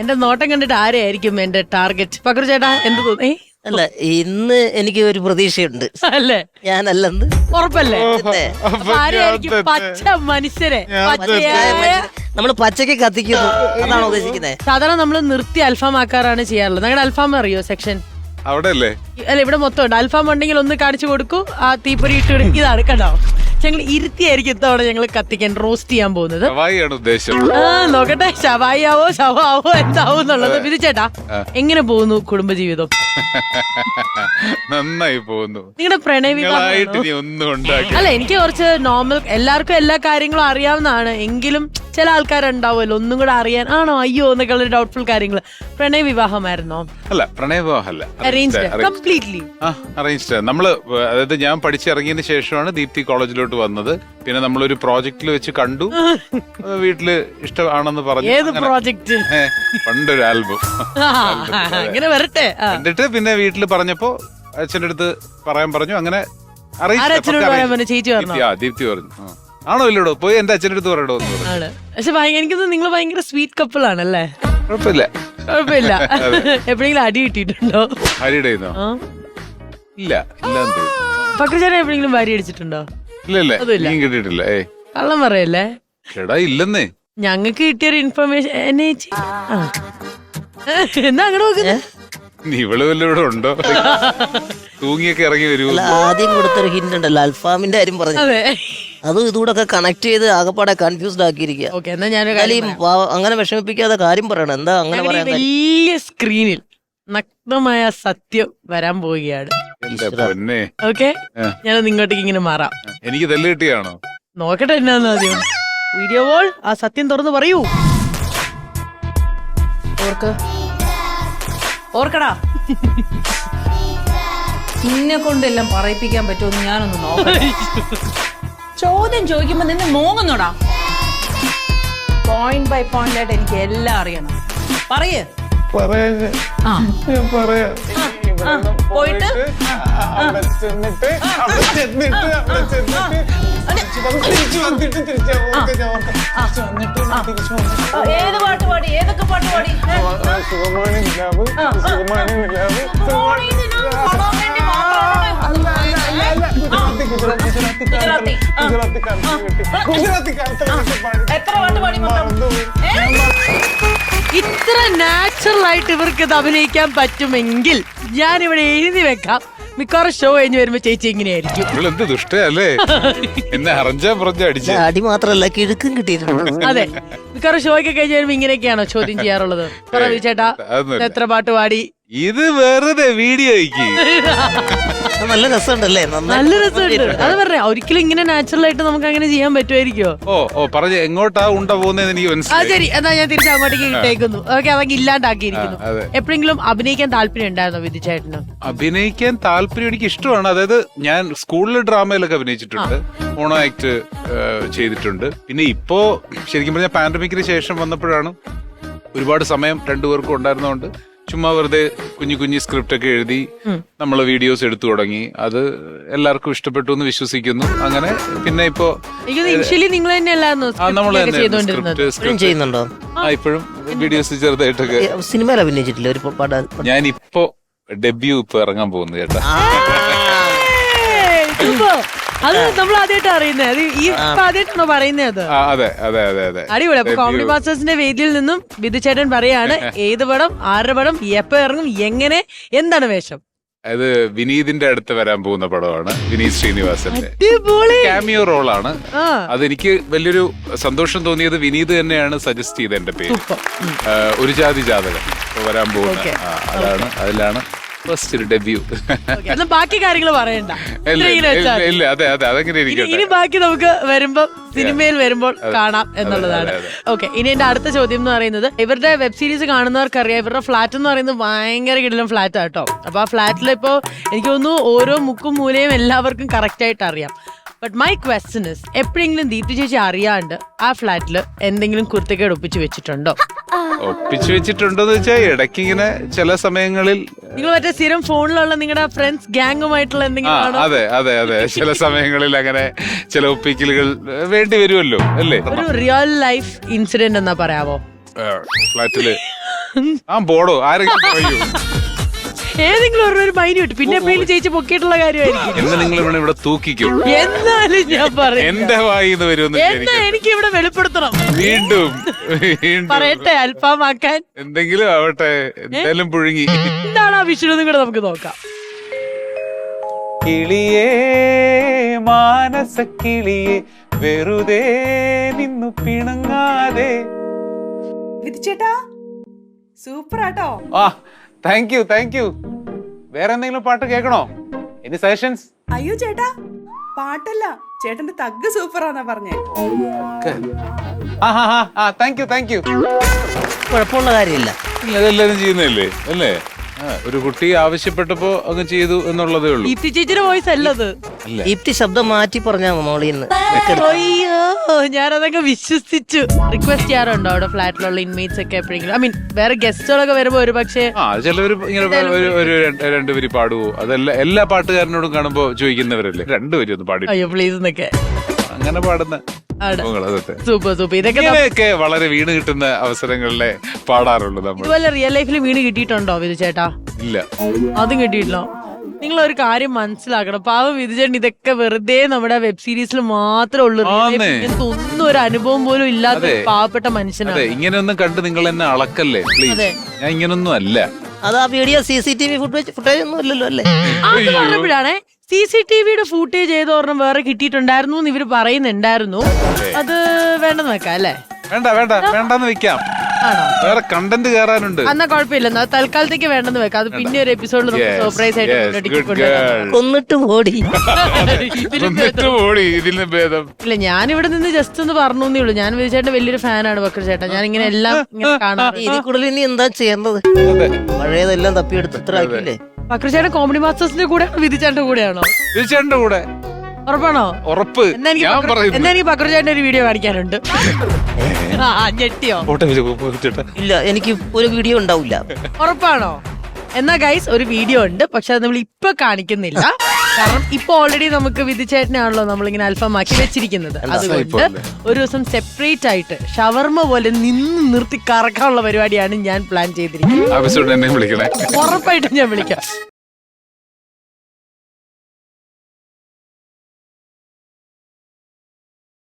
എന്റെ നോട്ടം കണ്ടിട്ട് ആരെയായിരിക്കും എന്റെ ടാർഗറ്റ്? പക്രു ചേട്ടാ എന്ത് തോന്നി അല്ല ഇന്ന് എനിക്ക് ഒരു പ്രതീക്ഷയുണ്ട്. അല്ലേ? ഞാനല്ലെന്ന്. ഉറപ്പല്ലേ? അപ്പൊ ആരെയായിരിക്കും പച്ച മനുഷ്യരെ? പച്ചയായ നമ്മൾ പച്ചക്ക് കത്തിക്കുന്നു. അതാണ് ഉദ്ദേശിക്കുന്നത് സാധാരണ നമ്മൾ നിർത്തി അൽഫാം ആക്കാറാണ് ചെയ്യാറുള്ളത്. നിങ്ങളുടെ അൽഫാം അറിയോ സെക്ഷൻ? അവിടെ അല്ലേ അല്ല ഇവിടെ മൊത്തം ഉണ്ട്. അൽഫാം ഉണ്ടെങ്കിൽ ഒന്ന് കാണിച്ചു കൊടുക്കൂ. ആ തീപ്പൊരി ഇട്ട് കൊടുക്കും. ഇതാണ് കണ്ടോ ഞങ്ങൾ ഇരുത്തിയായിരിക്കും ഇത്തവണ ഞങ്ങൾ കത്തിക്കാൻ റോസ്റ്റ് ചെയ്യാൻ പോകുന്നത്. ഉദ്ദേശം ആ നോക്കട്ടെ. ശവായി ആവോ ശവാവോ എന്താവോ എന്നുള്ളത് വിധിച്ചേട്ടാ. എങ്ങനെ പോകുന്നു കുടുംബജീവിതം? നന്നായി പോകുന്നു. നിങ്ങളുടെ പ്രണയ നിങ്ങളായിട്ട് വിവാഹമാണോ? നീ ഒന്നും ഉണ്ടാക്കി അല്ല എനിക്ക് കുറച്ച് നോർമൽ എല്ലാവർക്കും എല്ലാ കാര്യങ്ങളും അറിയാവുന്നതാണ്. എങ്കിലും ചില ആൾക്കാരുണ്ടാവുമല്ലോ ഒന്നും കൂടെ അറിയാൻ ആണോ അയ്യോ എന്നൊക്കെ ഉള്ള ഡൗട്ട്ഫുൾ കാര്യങ്ങൾ പ്രണയ വിവാഹമായിരുന്നോ? അല്ല പ്രണയവിവാഹമല്ല അറേഞ്ച്ഡ് കംപ്ലീറ്റ്ലി ആ അറേഞ്ച്ഡ് നമ്മൾ അതായത് ഞാൻ പഠിച്ചിറങ്ങിയതിന് ശേഷമാണ് ദീപ്തി കോളേജിലോട്ട് വന്നത്. പിന്നെ നമ്മളൊരു പ്രോജക്റ്റിൽ വെച്ച് കണ്ടു. അത് വീട്ടിൽ ഇഷ്ടമാണെന്ന് പറഞ്ഞു. ഏത് അങ്ങനെ. പ്രോജക്റ്റ് ഏ, പണ്ടൊരു ആൽബം അങ്ങനെ വരട്ടെ. ആ. എന്നിട്ട് പിന്നെ വീട്ടിൽ പറഞ്ഞപ്പോ അച്ഛന്റെ അടുത്ത് പറയാൻ പറഞ്ഞു. അങ്ങനെ പക്ക പറയാൻ പറഞ്ഞു? ചേച്ചി പറഞ്ഞോ? ദീപ്തി- ആ ദീപ്തി പറഞ്ഞു. ആ. ആണോ ഇല്ലടോ? പോയി എന്റെ അച്ഛന്റെ അടുത്ത് പറയടോ എന്ന് പറഞ്ഞു. ആണ് പക്ഷെ ഭയങ്കര എനിക്ക് നിങ്ങൾ ഭയങ്കര സ്വീറ്റ് കപ്പിൾ ആണല്ലേ? കുഴപ്പമില്ല. കുഴപ്പമില്ല. എപ്പോഴെങ്കിലും അടി കിട്ടിയിട്ടുണ്ടോ? ഹരിയുടെ കയ്യിന്നോ? ആ. ഇല്ല ഇല്ല എന്ന് തോന്നുന്നു. പക്രചാരൻ എപ്പോഴെങ്കിലും ഭാര്യ അടിച്ചിട്ടുണ്ടോ? ഇല്ലല്ലേ ഇല്ല. അതുമില്ല. നീ കിട്ടിയിട്ടില്ല. ഏ കള്ളം പറയല്ലേ? എടാ ഇല്ലെന്നേ. ഞങ്ങക്ക് കിട്ടിയൊരു ഇൻഫർമേഷൻ എന്നെ ചേച്ചി ആ. എന്നാ അങ്ങനെ നോക്കുന്നത് നീ ഇവൾ വല്ല ഇവിടെ ഉണ്ടോ? തൂങ്ങിയൊക്കെ ഇറങ്ങി വരൂ. അല്ല ആദ്യം കൊടുത്തൊരു ഹിന്റ് ഉണ്ടല്ലോ അൽഫാമിന്റെ കാര്യം പറഞ്ഞു അതെ. അതും ഇതുകൂടെ ഒക്കെ കണക്ട് ചെയ്ത് ആകപ്പാടെ കൺഫ്യൂസ്ഡ് ആക്കിയിരിക്കുക ഓക്കെ എന്നാ ഞാനൊരു കാര്യം ഈ പാവ- അങ്ങനെ വിഷമിപ്പിക്കാതെ കാര്യം പറയണം. എന്താ അങ്ങനെ ഞങ്ങളുടെ ഈ പറയാൻ കാര്യം? വലിയ സ്ക്രീനിൽ നഗ്നമായ സത്യം വരാൻ പോവുകയാണ്. എന്റെ പൊന്നെ. ഓക്കെ? ആ. ഞാനത് ഇങ്ങോട്ടേക്ക് ഇങ്ങനെ മാറാം. എനിക്ക് തെല്ല് കിട്ടിയാണോ? നോക്കട്ടെ എന്നാന്ന് ആദ്യം. വീഡിയോ കോൾ ആ സത്യം തുറന്ന് പറയൂ. ഓർക്ക് ഓർക്കടാ. നിന്നെ കൊണ്ടെല്ലാം പറയിപ്പിക്കാൻ പറ്റുമെന്ന് ഞാനൊന്ന് നോക്കാം ചോദ്യം ചോദിക്കുമ്പോ നിന്ന് മോങ്ങുന്നോടാ. പോയിന്റ് ബൈ പോയിന്റ് ആയിട്ട് എനിക്ക് എല്ലാം അറിയണം. പറയേ. പോയിട്ട്? ഏത് പാട്ട് പാടി? ഏതൊക്കെ പാട്ട് പാടി? സുഖമാണ് സുഖമാണ് എത്ര പാട്ട് പാടി? ഇത്ര നാച്ചുറൽ ആയിട്ട് ഇവർക്ക് ഇത് അഭിനയിക്കാൻ പറ്റുമെങ്കിൽ ഞാൻ ഇവിടെ എഴുതി വെക്കാം. മിക്കവാറും ഷോ കഴിഞ്ഞ് വരുമ്പോ ചേച്ചി ഇങ്ങനെയായിരിക്കും. ഇവൾ എന്ത് ദുഷ്ടയല്ലേ? എന്നെ അറഞ്ചാ പുറഞ്ഞ അടിച്ച്. അടി മാത്രല്ല കിഴക്കും കിട്ടിയിട്ടുണ്ട്. അതെ. മിക്കവാറും ഷോയ്ക്ക് ഒക്കെ കഴിഞ്ഞ് വരുമ്പോ ഇങ്ങനെയൊക്കെയാണോ ചോദ്യം ചെയ്യാറുള്ളത്? പറ ചേട്ടാ എത്ര പാട്ട് പാടി? ഇത് വെറുതെ വീഡിയോയ്ക്ക്. നല്ല രസമുണ്ടല്ലേ? നല്ല രസമുണ്ട്. അത് പറഞ്ഞേ ഒരിക്കലും ഇങ്ങനെ നാച്ചുറൽ ആയിട്ട് നമുക്ക് അങ്ങനെ ചെയ്യാൻ പറ്റുമായിരിക്കോ? ഓ ഓ പറഞ്ഞു എങ്ങോട്ടാ ഉണ്ട പോകുന്നതെന്ന് എനിക്ക് ആ മനസ്സിലായി. ശരി. എന്നാ ഞാൻ തിരിച്ചു അങ്ങോട്ടേക്ക് ഇട്ടേക്കുന്നു. ഓക്കെ അവൻ ഇല്ലാണ്ടാക്കിയിരിക്കുന്നു. ആ, അതെ. എപ്പോഴെങ്കിലും അഭിനയിക്കാൻ താല്പര്യം ഉണ്ടായിരുന്നോ വിധിച്ചേട്ടന് അഭിനയിക്കാൻ താല്പര്യം എനിക്ക് ഇഷ്ടമാണ്. അതായത് ഞാൻ സ്കൂളിൽ ഡ്രാമയിലൊക്കെ അഭിനയിച്ചിട്ടുണ്ട്. മോണോ ആക്ട് ചെയ്തിട്ടുണ്ട്. പിന്നെ ഇപ്പോ ശരിക്കും പറഞ്ഞാൽ പാൻഡമിക്കിന് ശേഷം വന്നപ്പോഴാണ് ഒരുപാട് സമയം രണ്ടുപേർക്കും ഉണ്ടായിരുന്നതുകൊണ്ട് ചുമ്മാ വെറുതെ കുഞ്ഞു കുഞ്ഞു സ്ക്രിപ്റ്റ് ഒക്കെ എഴുതി നമ്മൾ വീഡിയോസ് എടുത്തു തുടങ്ങി. അത് എല്ലാവർക്കും ഇഷ്ടപ്പെട്ടു എന്ന് വിശ്വസിക്കുന്നു. അങ്ങനെ പിന്നെ ഇപ്പോ നിങ്ങൾ ആ ഇപ്പോഴും ചെയ്യുന്നുണ്ടോ? ആ ഇപ്പോഴും വീഡിയോസ് ചെറുതായിട്ടൊക്കെ. സിനിമയിൽ അഭിനയിച്ചിട്ടില്ല ഒരു ഞാൻ ഇപ്പോ ഡെബ്യൂ ഇപ്പൊ ഇറങ്ങാൻ പോകുന്നു ചേട്ടാ. അത് നമ്മൾ ആദ്യമായിട്ട് അറിയുന്നത് ഈ ആദ്യമായിട്ടാണോ പറയുന്നത് അത്? അതെ അതെ അതെ അടിപൊളി. അപ്പൊ കോമഡി മാസ്റ്റേഴ്സിന്റെ വേദിയിൽ നിന്നും ബിദുചേട്ടൻ പറയാണ് ഏത് പടം ആരുടെ പടം എപ്പോ ഇറങ്ങും എങ്ങനെ എന്താണ് വേഷം? അത് വിനീതിന്റെ അടുത്ത് വരാൻ പോകുന്ന പടമാണ് വിനീത് ശ്രീനിവാസന്റെ. ക്യാമിയോ റോളാണ് അതെനിക്ക് വലിയൊരു സന്തോഷം തോന്നിയത് വിനീത് തന്നെയാണ് സജസ്റ്റ് ചെയ്ത എന്റെ പേര്. ഒരു ജാതി ജാതകം. വരാൻ പോകുന്നത് അതാണ് അതിലാണ് ഫസ്റ്റ് ഡെബ്യൂ എന്നാ ബാക്കി കാര്യങ്ങൾ പറയണ്ട. ഇല്ല വെച്ചാൽ അതെ അതെ അതങ്ങനെ ഇനി ബാക്കി നമുക്ക് വരുമ്പോ സിനിമയിൽ വരുമ്പോൾ കാണാം എന്നുള്ളതാണ്. ഓക്കെ ഇനി എന്റെ അടുത്ത ചോദ്യം എന്ന് പറയുന്നത് ഇവരുടെ വെബ് സീരീസ് കാണുന്നവർക്കറിയാം. ഇവരുടെ ഫ്ലാറ്റ് എന്ന് പറയുന്നത് ഭയങ്കര കിടലും ഫ്ലാറ്റ് ആട്ടോ അപ്പൊ ആ ഫ്ലാറ്റിൽ ഇപ്പോ എനിക്ക് തോന്നുന്നു ഓരോ മുക്കും മൂലയും എല്ലാവർക്കും കറക്റ്റ് ആയിട്ട് അറിയാം. ബട്ട് മൈ ക്വസ്റ്റൻ ഇസ് എപ്പോഴെങ്കിലും ദീപ്തി ചേച്ചി അറിയാണ്ട് ആ ഫ്ലാറ്റിൽ എന്തെങ്കിലും കുർത്തക്കേട് ഒപ്പിച്ച് വെച്ചിട്ടുണ്ടോ? ഒപ്പിച്ചു വെച്ചിട്ടുണ്ടോന്ന് വെച്ചാൽ ഇടയ്ക്ക് ഇങ്ങനെ ചില സമയങ്ങളിൽ നിങ്ങൾ മറ്റേ സ്ഥിരം ഫോണിലുള്ള നിങ്ങളുടെ ഫ്രണ്ട്സ് ഗ്യാങ്ങുമായിട്ടുള്ള ആ എന്തെങ്കിലും അതെ അതെ അതെ. ചില സമയങ്ങളിൽ അങ്ങനെ ചില ഒപ്പിക്കലുകൾ വേണ്ടി വരുമല്ലോ അല്ലേ? ഒരു റിയൽ ലൈഫ് ഇൻസിഡന്റ് എന്നാ പറയാവോ? ഫ്ലാറ്റിൽ. ആ പോടോ ആരെങ്കിലും പറയൂ. ഏതെങ്കിലും ഒരു ഒരു മൈന്യൂട്ട് പിന്നെ എപ്പോഴും ചേച്ചി പൊക്കിയിട്ടുള്ള കാര്യമായിരിക്കും. എന്ന് നിങ്ങൾ ഇവിടെ ഇവിടെ തൂക്കിക്കും. എന്നാലും ഞാൻ പറയും. എന്റെ വായിന്ന് വരുമെന്ന് എന്നാ വിചാരിക്കും എനിക്ക് ഇവിടെ വെളിപ്പെടുത്തണം. വീണ്ടും വീണ്ടും. പറയട്ടെ അല്പമാക്കാൻ എന്തെങ്കിലും ആവട്ടെ എന്തായാലും പുഴുങ്ങി. എന്താണ് ആ വിഷയം കൂടെ നമുക്ക് നോക്കാം. കിളിയേ മാനസ കിളിയെ വെറുതെ നിന്നു പിണങ്ങാതെ. വിധിച്ചേട്ടാ സൂപ്പർ ആട്ടോ ആ താങ്ക് യു താങ്ക് യു വേറെ എന്തെങ്കിലും പാട്ട് കേൾക്കണോ? എനി സജഷൻസ് അയ്യോ ചേട്ടാ പാട്ടല്ല. ചേട്ടന്റെ തഗ് സൂപ്പറാന്നാ പറഞ്ഞേ. താങ്ക് യു താങ്ക് യു കുഴപ്പമുള്ള കാര്യമില്ല. അതെല്ലാരും ചെയ്യുന്നതല്ലേ അല്ലേ? ഒരു കുട്ടി ആവശ്യപ്പെട്ടപ്പോ അങ്ങ് ചെയ്തു എന്നുള്ളതേ ഉള്ളൂ. വോയിസ് അല്ലത്. ദീപ്തി ശബ്ദം മാറ്റി പറഞ്ഞാ മോളിന്ന് അയ്യോ ഞാനതൊക്കെ വിശ്വസിച്ചു. റിക്വസ്റ്റ് ചെയ്യാറുണ്ടോ അവിടെ ഫ്ലാറ്റിലുള്ള ഇൻമേറ്റ്സ് ഒക്കെ എപ്പോഴെങ്കിലും? ഐ മീൻ വേറെ ഗസ്റ്റുകളൊക്കെ വരുമ്പോ ഒരു പക്ഷേ ആ ചിലവര് ഇങ്ങനെ ഒരു ഒരു രണ്ട് രണ്ടുപേര് പാടുവോ? അതല്ല എല്ലാ പാട്ടുകാരനോടും കാണുമ്പോ ചോദിക്കുന്നവരല്ലേ? രണ്ടുപേരും ഒന്ന് പാടി. അയ്യോ പ്ലീസ് എന്നൊക്കെ അങ്ങനെ പാടുന്ന സൂപ്പർ സൂപ്പർ ഇതൊക്കെ വളരെ വീണ് കിട്ടുന്ന അവസരങ്ങളിലെ പാടാറുള്ളൂ നമ്മൾ. ഇതുപോലെ റിയൽ ലൈഫിൽ വീണ് കിട്ടിയിട്ടുണ്ടോ വിധു ചേട്ടാ? ഇല്ല. അതും കിട്ടിയിട്ടില്ല. നിങ്ങൾ ഒരു കാര്യം മനസ്സിലാക്കണം. പാവം വിധിച്ചേട്ടൻ ഇതൊക്കെ വെറുതെ നമ്മുടെ വെബ് സീരീസിൽ മാത്രമേ ഉള്ളൂ. ആന്നേ. ഇങ്ങനത്തെ ഒന്നും ഒരു അനുഭവം പോലും ഇല്ലാത്ത ഒരു അതെ. പാവപ്പെട്ട അതെ മനുഷ്യനാണ് ഇങ്ങനെയൊന്നും കണ്ട് നിങ്ങൾ എന്നെ അളക്കല്ലേ പ്ലീസ് ഞാൻ ഇങ്ങനൊന്നും അല്ല. അത് ആ video C C T V footage footage ഒന്നും ഇല്ലല്ലോ അല്ലേ? അത് പറഞ്ഞപ്പോഴാണേ സി സി ടി വിയുടെ ഫൂട്ടേജ് ഏതോ ഒരെണ്ണം വേറെ കിട്ടിയിട്ടുണ്ടായിരുന്നു എന്ന് ഇവർ പറയുന്നുണ്ടായിരുന്നു. അത്. വേണ്ടെന്ന് വെക്കാം അല്ലേ? വേണ്ട വേണ്ട വേണ്ടെന്ന് വെക്കാം. ആണോ? വേറെ കണ്ടന്റ് കയറാനുണ്ട് എന്നാ കുഴപ്പമില്ല തൽക്കാലത്തേക്ക് വേണ്ടെന്ന് വെക്കാം. അത് പിന്നെ ഒരു എപ്പിസോഡിൽ നമുക്ക് Yes, സർപ്രൈസ് ആയിട്ട് yes, good കൊണ്ടുവരാം. girl. കൊന്നിട്ട് ഓടി. എന്നിട്ട് ഓടി ഇതിന് ഭേദം. ഇല്ല ഞാൻ ഇവിടെ നിന്ന് ജസ്റ്റ് ഒന്ന് പറഞ്ഞു എന്നേ ഉള്ളൂ. ഞാൻ വിജയേട്ടൻ വലിയൊരു ഫാനാണ് ബക്കർ ചേട്ടൻ. ഞാൻ ഇങ്ങനെ എല്ലാം ഇങ്ങനെ കാണാറ് ഇതിൽ കൂടുതൽ ഇനി എന്താ ചെയ്യേണ്ടത്? പഴയതെല്ലാം തപ്പിയെടുത്ത് ഇത്ര ആക്കിയില്ലേ? ബക്കർ ചേട്ടൻ കോമഡി മാസ്റ്റേഴ്സിന്റെ കൂടെയാണോ വിധിച്ചേട്ടന്റെ കൂടെയാണോ? തീർച്ചയായിട്ടും കൂടെ. ഉറപ്പാണോ? ഉറപ്പ്. എന്നാ എനിക്ക് ഞാൻ ബക്ര- പറയുന്നു. എന്നാ എനിക്ക് ബക്കർ ചേട്ടന്റെ ഒരു വീഡിയോ കാണിക്കാനുണ്ട്. ആ ഞെട്ടിയോ? പോട്ടെ വിജയ്, പോ, പോ, ചേട്ടാ. ഇല്ല എനിക്ക് ഒരു വീഡിയോ ഉണ്ടാവില്ല. ഉറപ്പാണോ? എന്നാ ഗൈസ് ഒരു വീഡിയോ ഉണ്ട് പക്ഷെ അത് നമ്മൾ ഇപ്പൊ കാണിക്കുന്നില്ല. കാരണം ഇപ്പൊ ഓൾറെഡി നമുക്ക് വിധിച്ചേട്ടനാണല്ലോ നമ്മളിങ്ങനെ അല്പമാക്കി വെച്ചിരിക്കുന്നത്. അതുകൊണ്ട് ഒരു ദിവസം സെപ്പറേറ്റ് ആയിട്ട് ഷവർമ പോലെ നിന്ന് നിർത്തി കറക്കാനുള്ള പരിപാടിയാണ് ഞാൻ പ്ലാൻ ചെയ്തിരിക്കുന്നത്. ആവശ്യമുണ്ട് എന്നെ വിളിക്കണേ. ഉറപ്പായിട്ടും ഞാൻ വിളിക്കാം.